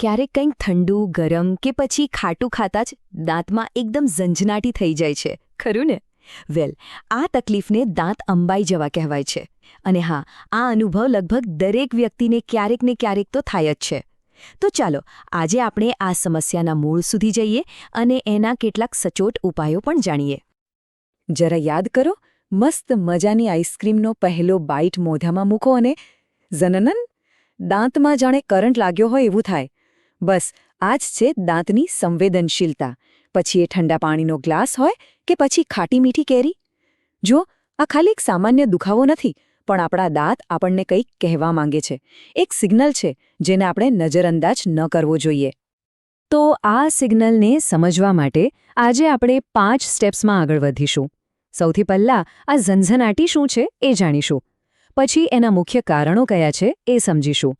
ક્યારેક કંઈક ઠંડુ, ગરમ કે પછી ખાટું ખાતા જ દાંતમાં એકદમ ઝંઝનાટી થઈ જાય છે. ખરું ને? વેલ, આ તકલીફને દાંત અંબાઈ જવા કહેવાય છે. અને હા, આ અનુભવ લગભગ દરેક વ્યક્તિને ક્યારેક ને ક્યારેક તો થાય જ છે. તો ચાલો, આજે આપણે આ સમસ્યાના મૂળ સુધી જઈએ અને એના કેટલાક સચોટ ઉપાયો પણ જાણીએ. જરા યાદ કરો, મસ્ત મજાની આઈસ્ક્રીમનો પહેલો બાઇટ મોઢામાં મૂકો અને ઝનનન દાંતમાં જાણે કરંટ લાગ્યો હોય એવું થાય. બસ આ જ છે દાંતની સંવેદનશીલતા. પછી એ ઠંડા પાણીનો ગ્લાસ હોય કે પછી ખાટી મીઠી કેરી? જો આ ખાલી એક સામાન્ય દુખાવો નથી, પણ આપણા દાંત આપણને કંઈક કહેવા માંગે છે. એક સિગ્નલ છે જેને આપણે નજરઅંદાજ ન કરવો જોઈએ. તો આ સિગ્નલને સમજવા માટે આજે આપણે પાંચ સ્ટેપ્સમાં આગળ વધીશું. સૌથી પહેલાં આ ઝંઝનાટી શું છે એ જાણીશું. પછી એના મુખ્ય કારણો કયા છે એ સમજીશું.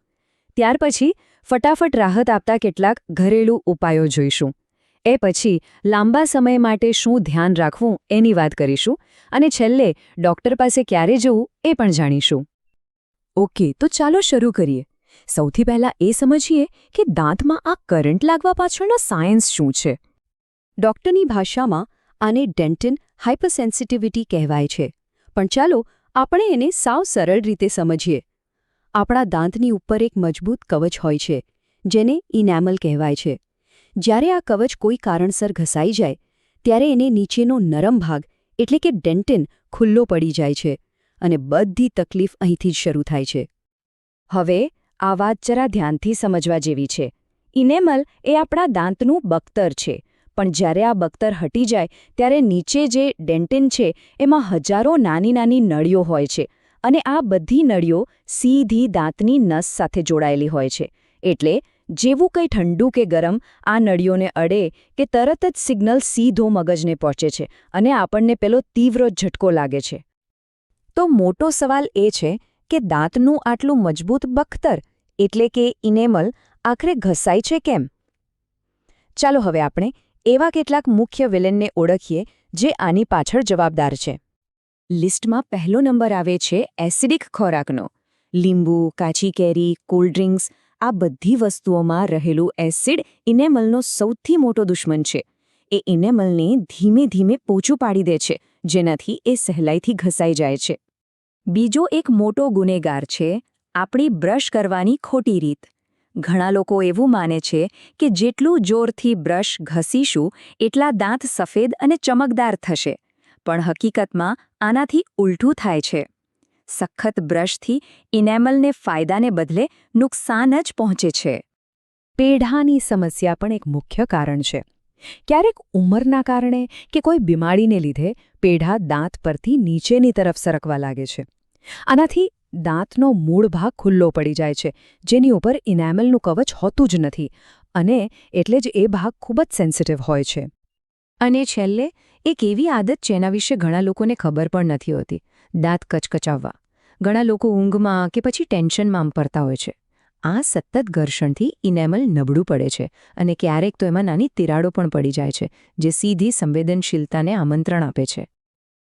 ત્યાર પછી ફટાફટ રાહત આપતા કેટલાક ઘરેલું ઉપાયો જોઈશું. એ પછી લાંબા સમય માટે શું ધ્યાન રાખવું એની વાત કરીશું અને છેલ્લે ડોક્ટર પાસે ક્યારે જવું એ પણ જાણીશું. ઓકે, તો ચાલો શરૂ કરીએ. સૌથી પહેલાં એ સમજીએ કે દાંતમાં આ કરંટ લાગવા પાછળનો સાયન્સ શું છે. ડોક્ટરની ભાષામાં આને ડેન્ટિન હાઇપરસેન્સિટિવિટી કહેવાય છે. પણ ચાલો આપણે એને સાવ સરળ રીતે સમજીએ. આપણા દાંતની ઉપર એક મજબૂત કવચ હોય છે, જેને ઇનેમલ કહેવાય છે. જ્યારે આ કવચ કોઈ કારણસર ઘસાઈ જાય, ત્યારે એને નીચેનો નરમ ભાગ, એટલે કે ડેન્ટિન, ખુલ્લો પડી જાય છે અને બધી તકલીફ અહીંથી જ શરૂ થાય છે. હવે, આ વાત જરા ધ્યાનથી સમજવા જેવી છે. ઇનેમલ એ આપણા દાંતનું બખ્તર છે, પણ જ્યારે આ બખ્તર હટી જાય, ત્યારે નીચે જે ડેન્ટિન છે, એમાં હજારો નાની નાની નળીઓ હોય છે અને આ બધી નળીઓ સીધી દાંતની નસ સાથે જોડાયેલી હોય છે. એટલે જેવું કંઈ ઠંડુ કે ગરમ આ નળીઓને અડે કે તરત જ સિગ્નલ સીધો મગજને પહોંચે છે અને આપણને પેલો તીવ્ર ઝટકો લાગે છે. તો મોટો સવાલ એ છે કે દાંતનું આટલું મજબૂત બખ્તર એટલે કે ઇનેમલ આખરે ઘસાય છે કેમ? ચાલો હવે આપણે એવા કેટલાક મુખ્ય વિલનને ઓળખીએ જે આની પાછળ જવાબદાર છે. લિસ્ટમાં પહેલો નંબર આવે છે એસિડિક ખોરાકનો. લીંબુ, કાચી કેરી કોલ્ડ ડ્રિંક્સ આ બધી વસ્તુઓમાં રહેલું એસિડ ઇનેમલનો સૌથી મોટો દુશ્મન છે. એ ઇનેમલને ધીમે ધીમે પોચું પાડી દે છે, જેનાથી એ સહેલાઈથી ઘસાઈ જાય છે. બીજો એક મોટો ગુનેગાર છે, આપણી બ્રશ કરવાની ખોટી રીત. ઘણા લોકો એવું માને છે કે જેટલું જોરથી બ્રશ ઘસીશું, એટલા દાંત સફેદ અને ચમકદાર થશે. પણ હકીકતમાં આનાથી ઉલટું થાય છે. સખત બ્રશથી ઇનેમલને ફાયદાને બદલે નુકસાન જ પહોંચે છે. પેઢાની સમસ્યા પણ એક મુખ્ય કારણ છે. ક્યારેક ઉંમરના કારણે કે કોઈ બીમારીને લીધે પેઢા દાંત પરથી નીચેની તરફ સરકવા લાગે છે. આનાથી દાંતનો મૂળ ભાગ ખુલ્લો પડી જાય છે, જેની ઉપર ઇનેમલનું કવચ હોતું જ નથી અને એટલે જ એ ભાગ ખૂબ જ સેન્સિટિવ હોય છે. અને છેલ્લે, એક એવી આદત એના વિશે ઘણા લોકોને ખબર પણ નથી હોતી, દાંત કચકચાવવા. ઘણા લોકો ઊંઘમાં કે પછી ટેન્શનમાં પડતા હોય છે. આ સતત ઘર્ષણથી ઇનેમલ નબળું પડે છે અને ક્યારેક તો એમાં નાની તિરાડો પણ પડી જાય છે, જે સીધી સંવેદનશીલતાને આમંત્રણ આપે છે.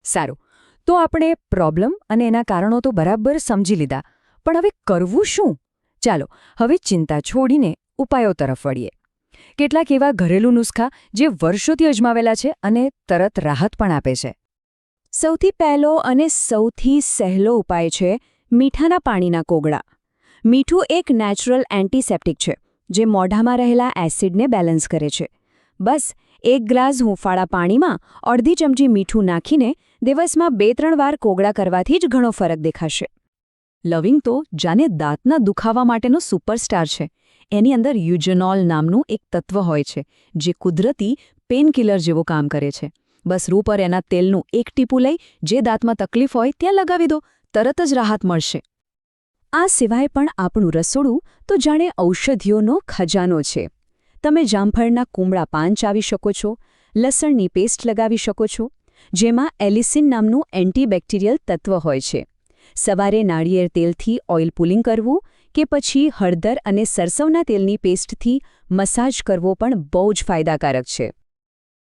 સારું, તો આપણે પ્રોબ્લેમ અને એના કારણો તો બરાબર સમજી લીધા, પણ હવે કરવું શું? ચાલો, હવે ચિંતા છોડીને ઉપાયો તરફ વળીએ. કેટલાક એવા ઘરેલું નુસ્ખા જે વર્ષોથી અજમાવેલા છે અને તરત રાહત પણ આપે છે. સૌથી પહેલો અને સૌથી સહેલો ઉપાય છે મીઠાના પાણીના કોગળા. મીઠું એક નેચરલ એન્ટિસેપ્ટિક છે, જે મોઢામાં રહેલા એસિડને બેલેન્સ કરે છે. બસ, એક ગ્લાસ હુંફાળા પાણીમાં અડધી ચમચી મીઠું નાખીને દિવસમાં બે ત્રણ વાર કોગળા કરવાથી જ ઘણો ફરક દેખાશે. લવિંગ તો જાને દાંતના દુખાવા માટેનો સુપરસ્ટાર છે. એની અંદર યુજેનોલ નામનું એક તત્વ હોય છે, જે કુદરતી પેનકિલર જેવું કામ કરે છે. બસ રૂ પર એના તેલનું એક ટીપું લઈ, જે દાંતમાં તકલીફ હોય ત્યાં લગાવી દો, તરત જ રાહત મળશે. આ સિવાય પણ આપણું રસોડું તો જાણે ઔષધિઓનો ખજાનો છે. તમે જામફળના કુમળા પાન ચાવી શકો છો, લસણની પેસ્ટ લગાવી શકો છો, જેમાં એલિસિન નામનું એન્ટીબેક્ટેરિયલ તત્વ હોય છે. સવારે નાળિયેર તેલથી ઓઇલ પુલિંગ કરવું કે પછી હળદર અને સરસવના તેલની પેસ્ટથી મસાજ કરવો પણ બહુ જ ફાયદાકારક છે.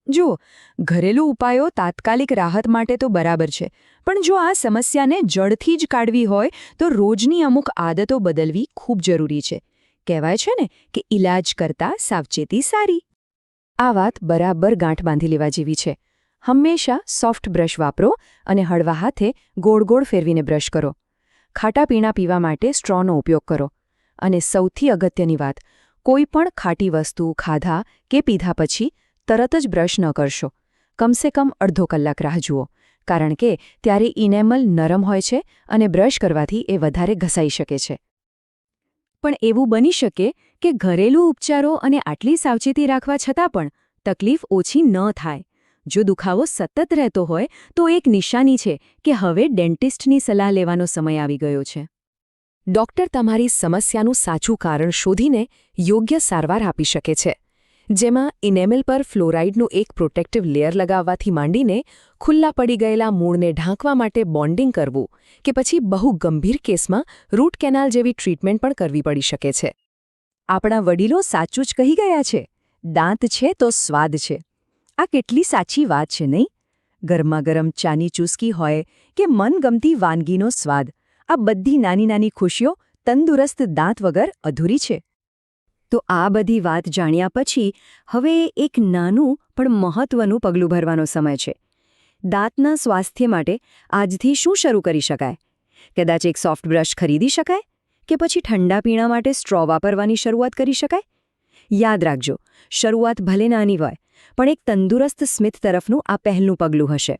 જો, ઘરેલું ઉપાયો તાત્કાલિક રાહત માટે તો બરાબર છે, પણ જો આ સમસ્યાને જડથી જ કાઢવી હોય, તો રોજની અમુક આદતો બદલવી ખૂબ જરૂરી છે. કહેવાય છે ને કે ઈલાજ કરતાં સાવચેતી સારી. આ વાત બરાબર ગાંઠ બાંધી લેવા જેવી છે. હંમેશા સોફ્ટ બ્રશ વાપરો અને હળવા હાથે ગોળ ગોળ ફેરવીને બ્રશ કરો. ખાટા પીણા પીવા માટે સ્ટ્રોનો ઉપયોગ કરો. અને સૌથી અગત્યની વાત, કોઈ પણ ખાટી વસ્તુ, ખાધા કે પીધા પછી તરત જ બ્રશ ન કરશો. કમસે કમ અડધો કલાક રાહ જુઓ, કારણ કે ત્યારે ઇનેમલ નરમ હોય છે અને બ્રશ કરવાથી એ વધારે ઘસાઈ શકે છે. પણ એવું બની શકે કે ઘરેલું ઉપચારો અને આટલી સાવચેતી રાખવા છતાં પણ તકલીફ ઓછી ન થાય. જો દુખાવો સતત રહેતો હોય, તો એક નિશાની છે કે હવે ડેન્ટિસ્ટની સલાહ લેવાનો સમય આવી ગયો છે. ડોક્ટર તમારી સમસ્યાનું સાચું કારણ શોધીને યોગ્ય સારવાર આપી શકે છે, જેમાં ઇનેમેલ પર ફ્લોરાઇડનું એક પ્રોટેક્ટિવ લેયર લગાવવાથી માંડીને ખુલ્લા પડી ગયેલા મૂળને ઢાંકવા માટે બોન્ડિંગ કરવું કે પછી બહુ ગંભીર કેસમાં રૂટ કેનાલ જેવી ટ્રીટમેન્ટ પણ કરવી પડી શકે છે. આપણા વડીલો સાચું જ કહી ગયા છે, દાંત છે તો સ્વાદ છે. આ કેટલી સાચી વાત છે, નહીં? ગરમા ગરમ ચાની ચૂસકી હોય કે મનગમતી વાનગીનો સ્વાદ, આ બધી નાની નાની ખુશીઓ તંદુરસ્ત દાંત વગર અધૂરી છે. તો આ બધી વાત જાણ્યા પછી હવે એક નાનું પણ મહત્વનું પગલું ભરવાનો સમય છે. દાંતના સ્વાસ્થ્ય માટે આજથી શું શરૂ કરી શકાય? કદાચ એક સોફ્ટ બ્રશ ખરીદી શકાય? કે પછી ઠંડા પીણા માટે સ્ટ્રો વાપરવાની શરૂઆત કરી શકાય? યાદ રાખજો. શરૂઆત ભલે નાની હોય, પણ એક તંદુરસ્ત સ્મિત તરફનું આ પહેલું પગલું હશે.